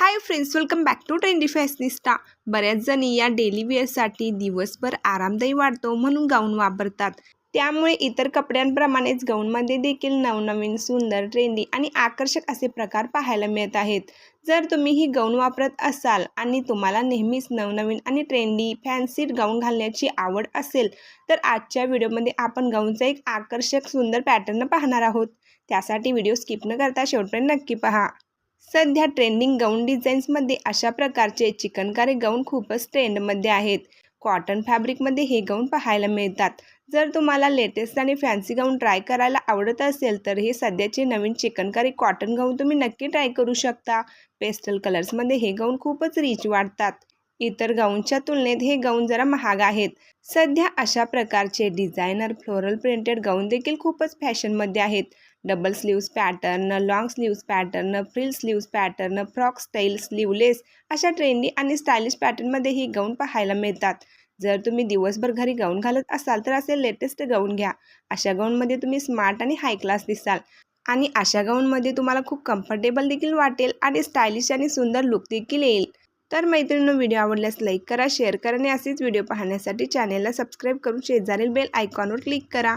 Hi friends welcome back to trendy fashionista. बऱ्याच जणी या डेली वेअरसाठी दिवसभर आरामदायी वाढतो म्हणून गाऊन वापरतात. त्यामुळे इतर कपड्यांप्रमाणेच गाऊनमध्ये देखील नवनवीन सुंदर ट्रेंडी आणि आकर्षक असे प्रकार पाहायला मिळत आहेत. जर तुम्ही ही गाऊन वापरत असाल आणि तुम्हाला नेहमीच नवनवीन आणि ट्रेंडी फॅन्सी गाऊन घालण्याची आवड असेल तर आजच्या व्हिडिओमध्ये आपण गाऊनचा एक आकर्षक सुंदर पॅटर्न पाहणार आहोत. त्यासाठी व्हिडिओ स्किप न करता शेवटपर्यंत नक्की पहा. सध्या ट्रेंडिंग गाऊन डिझाईन्समध्ये अशा प्रकारचे चिकनकारी गाऊन खूपच ट्रेंडमध्ये आहेत. कॉटन फॅब्रिकमध्ये हे गाऊन पाहायला मिळतात. जर तुम्हाला लेटेस्ट आणि फॅन्सी गाऊन ट्राय करायला आवडत असेल तर हे सध्याचे नवीन चिकनकारी कॉटन गाऊन तुम्ही नक्की ट्राय करू शकता. पेस्टल कलर्समध्ये हे गाऊन खूपच रिच वाटतात इतर गाऊनच्या तुलनेत हे गाऊन जरा महाग आहेत. सध्या अशा प्रकारचे डिझायनर फ्लोरल प्रिंटेड गाऊन देखील खूपच फॅशनमध्ये आहेत. Double sleeves pattern long sleeves pattern frill sleeves pattern frock style sleeveless अशा ट्रेंडी आणि स्टायलिश पॅटर्नमध्ये ही गाऊन पाहायला मिळतात. जर तुम्ही दिवसभर घरी गाऊन घालत असाल तर असे लेटेस्ट गाऊन घ्या. अशा गाऊनमध्ये तुम्ही स्मार्ट आणि हाय क्लास दिसाल. आणि अशा गाऊनमध्ये तुम्हाला खूप कम्फर्टेबल देखील वाटेल आणि स्टायलिश आणि सुंदर लुक देखील येईल. तर मैत्रिणींनो व्हिडिओ आवडल्यास लाईक करा शेअर करा आणि असेच व्हिडिओ पाहण्यासाठी चॅनेलला सबस्क्राईब करून शेजारील बेल आयकॉनवर क्लिक करा.